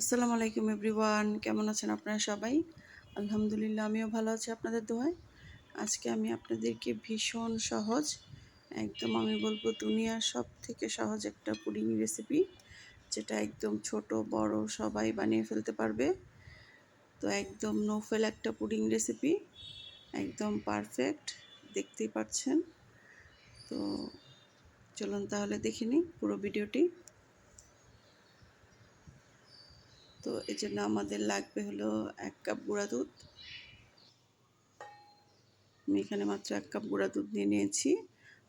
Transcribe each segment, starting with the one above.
আসসালামু আলাইকুম এভরিওয়ান, কেমন আছেন আপনারা সবাই? আলহামদুলিল্লাহ, আমিও ভালো আছি আপনাদের দোয়ায় আজকে আমি আপনাদেরকে ভীষণ সহজ, একদম আমি বলব দুনিয়ার সব থেকে সহজ একটা পুডিং রেসিপি যেটা একদম ছোট, বড়, সবাই বানিয়ে ফেলতে পারবে। তো একদম নোফেল একটা পুডিং রেসিপি একদম পারফেক্ট দেখতেই পাচ্ছেন। তো চলুন তাহলে দেখে নিই পুরো ভিডিওটি তো এই জন্য আমাদের লাগবে হলো এক কাপ গুঁড়া দুধ। আমি এখানে মাত্র এক কাপ গুঁড়া দুধ নিয়ে নিয়েছি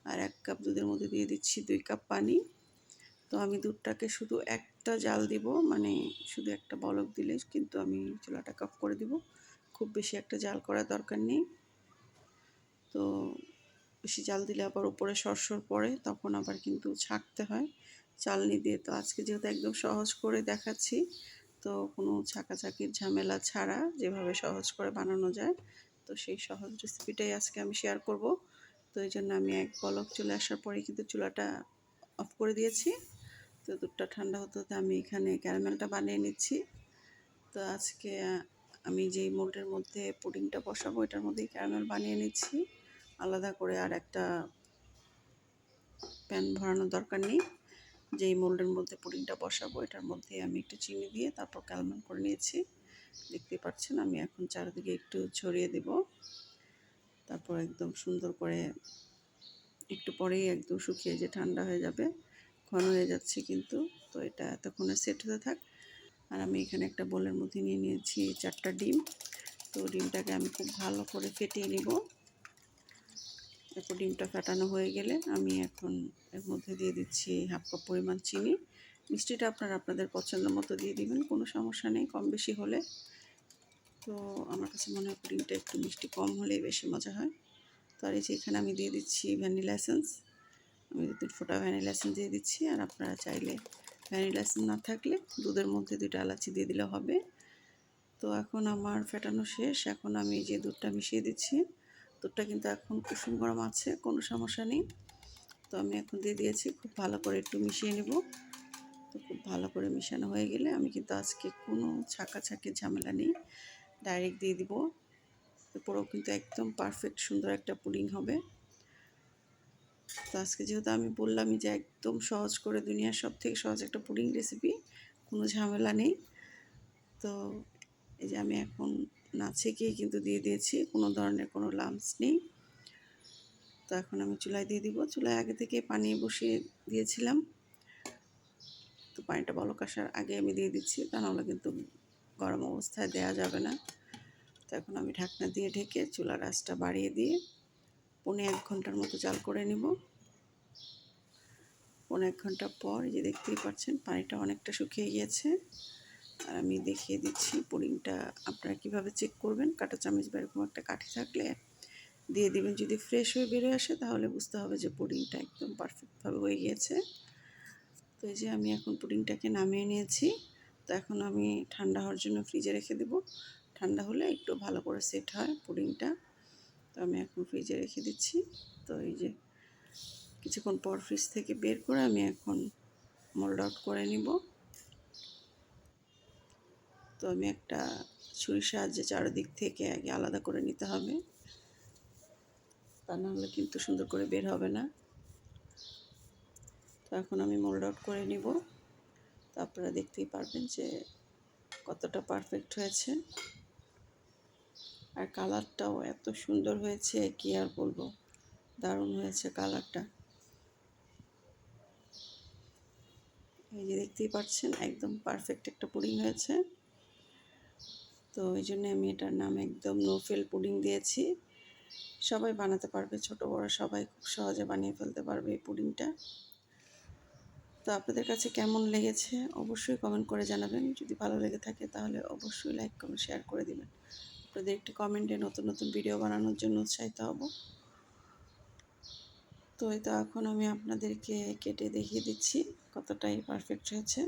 আর এক কাপ দুধের মধ্যে দিয়ে দিচ্ছি দুই কাপ পানি। তো আমি দুধটাকে শুধু একটা জাল দিব মানে শুধু একটা বলক দিলে কিন্তু আমি চুলাটা কাপ করে দিব। খুব বেশি একটা জাল করার দরকার নেই। তো বেশি জাল দিলে আবার উপরে সরসর পড়ে, তখন আবার কিন্তু ছাঁকতে হয়। চালনি দিয়ে তো আজকে যেহেতু একদম সহজ করে দেখাচ্ছি তো কোনো ছাকাছাকির ঝামেলা ছাড়া যেভাবে সহজ করে বানানো যায়, তো সেই সহজ রেসিপিটাই আজকে আমি শেয়ার করব। তো এই জন্য আমি এক পলক চলে আসার পরে কিন্তু চুলাটা অফ করে দিয়েছি। তো দুধটা ঠান্ডা হতে হতে আমি এখানে ক্যারামেলটা বানিয়ে নিচ্ছি। তো আজকে আমি যেই মোল্ডের মধ্যে পুডিংটা বসাবো এটার মধ্যেই ক্যারামেল বানিয়ে নিচ্ছি। আলাদা করে আর একটা প্যান ভরানোর দরকার নেই। যেই মোল্ডের মধ্যে পুডিংটা বসাবো, এটার মধ্যে আমি একটু চিনি দিয়ে তারপর ক্যালমেল করে নিয়েছি। দেখতে পাচ্ছেন, আমি এখন চারিদিকে একটু ছড়িয়ে দেব। তারপর একদম সুন্দর করে একটু পরেই একদম শুকিয়ে যে ঠান্ডা হয়ে যাবে, ঘন হয়ে যাচ্ছে কিন্তু। তো এটা এতক্ষণে সেট হতে থাক। আর আমি এখানে একটা বোলের মধ্যে নিয়ে নিয়েছি চারটা ডিম। তো ডিমটাকে আমি খুব ভালো করে ফেটিয়ে নিব। এরপর ডিমটা ফাটানো হয়ে গেলে আমি এখন এর মধ্যে দিয়ে দিচ্ছি হাফ কাপ পরিমাণ চিনি। মিষ্টিটা আপনারা আপনাদের পছন্দ মতো দিয়ে দিবেন, কোনো সমস্যা নেই, কম বেশি হলে। তো আমার কাছে মনে হয় ডিমটা একটু মিষ্টি কম হলেই বেশি মজা হয়। তো আর এই যে এখানে আমি দিয়ে দিচ্ছি ভ্যানিলা এসেন্স। আমি দু ফোটা ভ্যানিলা এসেন্স দিয়ে দিচ্ছি, আর আপনারা চাইলে ভ্যানিলা এসেন্স না থাকলে দুধের মধ্যে দুইটা এলাচি দিয়ে দিলে হবে। তো এখন আমার ফেটানো শেষ। এখন আমি যে দুধটা মিশিয়ে দিচ্ছি। দুধটা কিন্তু এখন কুসুম গরম আছে, কোনো সমস্যা নেই। তো আমি এখন দিয়ে দিয়েছি, খুব ভালো করে একটু মিশিয়ে নেব। তো খুব ভালো করে মিশানো হয়ে গেলে আমি কিন্তু আজকে কোনো ছাকা ছাকির ঝামেলা নেই, ডাইরেক্ট দিয়ে দিব। এরপরেও কিন্তু একদম পারফেক্ট সুন্দর একটা পুডিং হবে। তো আজকে যেহেতু আমি বললামই যে একদম সহজ করে দুনিয়ার সব থেকে সহজ একটা পুডিং রেসিপি, কোনো ঝামেলা নেই। তো এই যে আমি এখন না ছেঁকেই কিন্তু দিয়ে দিয়েছি, কোনো ধরনের কোনো লামস নেই। তো এখন আমি চুলায় দিয়ে দিব। চুলায় আগে থেকে পানি বসিয়ে দিয়েছিলাম। তো পানিটা বলক আসার আগে আমি দিয়ে দিচ্ছি, তা নাহলে কিন্তু গরম অবস্থায় দেওয়া যাবে না। তো এখন আমি ঢাকনা দিয়ে ঢেকে চুলার আঁচটা বাড়িয়ে দিয়ে পনে এক ঘণ্টার মতো জাল করে নিব। পনে এক ঘণ্টা পর যে দেখতেই পাচ্ছেন, পানিটা অনেকটা শুকিয়ে গিয়েছে। আর আমি দেখিয়ে দিচ্ছি পুডিংটা। আপনারা কীভাবে চেক করবেন? কাটা চামচ বা এরকম একটা কাঠি থাকলে দিয়ে দিবেন। যদি ফ্রেশ হয়ে বেরোয় আসে, তাহলে বুঝতে হবে যে পুডিংটা একদম পারফেক্টভাবে হয়ে গিয়েছে। তো এই যে আমি এখন পুডিংটাকে নামিয়ে নিয়েছি। তো এখন আমি ঠান্ডা হওয়ার জন্য ফ্রিজে রেখে দেব। ঠান্ডা হলে একটু ভালো করে সেট হয় পুডিংটা। তো আমি এখন ফ্রিজে রেখে দিচ্ছি। তো এই যে কিছুক্ষণ পর ফ্রিজ থেকে বের করে আমি এখন মোল্ড আউট করে নিব। তো আমি একটা ছুরির সাহায্যে চারিদিক থেকে আগে আলাদা করে নিতে হবে। তা নাহলে কিন্তু সুন্দর করে বের হবে না। তো এখন আমি মোল্ড আউট করে নিব। তো আপনারা দেখতেই পারবেন যে কতটা পারফেক্ট হয়েছে। আর কালারটাও এত সুন্দর হয়েছে, কি আর বলব? দারুণ হয়েছে কালারটা। এই যে দেখতেই পাচ্ছেন, একদম পারফেক্ট একটা পুডিং হয়েছে। তো এই জন্য আমি এটার নাম একদম নোফেল পুডিং দিয়েছি। সবাই বানাতে পারবে, ছোট বড় সবাই খুব সহজে বানিয়ে ফেলতে পারবে এই পুডিংটা তো আপনাদের কাছে কেমন লেগেছে অবশ্যই কমেন্ট করে জানাবেন। যদি ভালো লেগে থাকে তাহলে অবশ্যই লাইক কমেন্ট শেয়ার করে দিবেন। আপনাদের একটি কমেন্টে নতুন নতুন ভিডিও বানানোর জন্য উৎসাহিত হব। তো এই তো এখন আমি আপনাদেরকে কেটে দেখিয়ে দিচ্ছি কতটাই পারফেক্ট হয়েছে।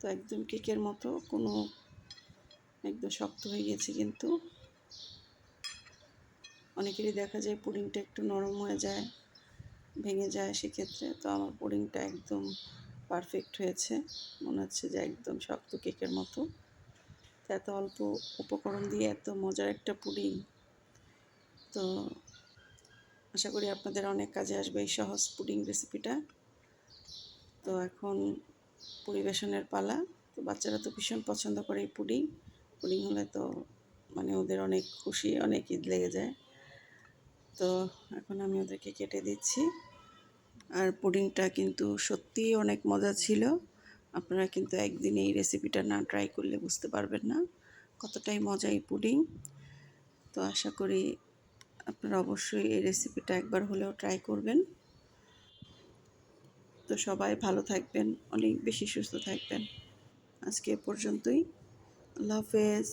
তো একদম কেকের মতো কোনো একদম শক্ত হয়ে গেছে কিন্তু। অনেকেরই দেখা যায় পুডিংটা একটু নরম হয়ে যায়, ভেঙে যায় সেক্ষেত্রে। তো আমার পুডিংটা একদম পারফেক্ট হয়েছে। মনে হচ্ছে যে একদম শক্ত কেকের মতো। তো এত অল্প উপকরণ দিয়ে এত মজার একটা পুডিং। তো আশা করি আপনাদের অনেক কাজে আসবে এই সহজ পুডিং রেসিপিটা তো এখন পরিবেশনের পালা। তো বাচ্চারা তো ভীষণ পছন্দ করে এই পুডিং। পুডিং হলে তো মানে ওদের অনেক খুশি, অনেক ঈদ লেগে যায়। তো এখন আমি ওদেরকে কেটে দিচ্ছি। আর পুডিংটা কিন্তু সত্যিই অনেক মজা ছিল। আপনারা কিন্তু একদিন এই রেসিপিটা না ট্রাই করলে বুঝতে পারবেন না কতটাই মজা এই পুডিং। তো আশা করি আপনারা অবশ্যই এই রেসিপিটা একবার হলেও ট্রাই করবেন। তো সবাই ভালো থাকবেন, অনেক বেশি সুস্থ থাকবেন। আজকে এ পর্যন্তই। আল্লাহ হাফেজ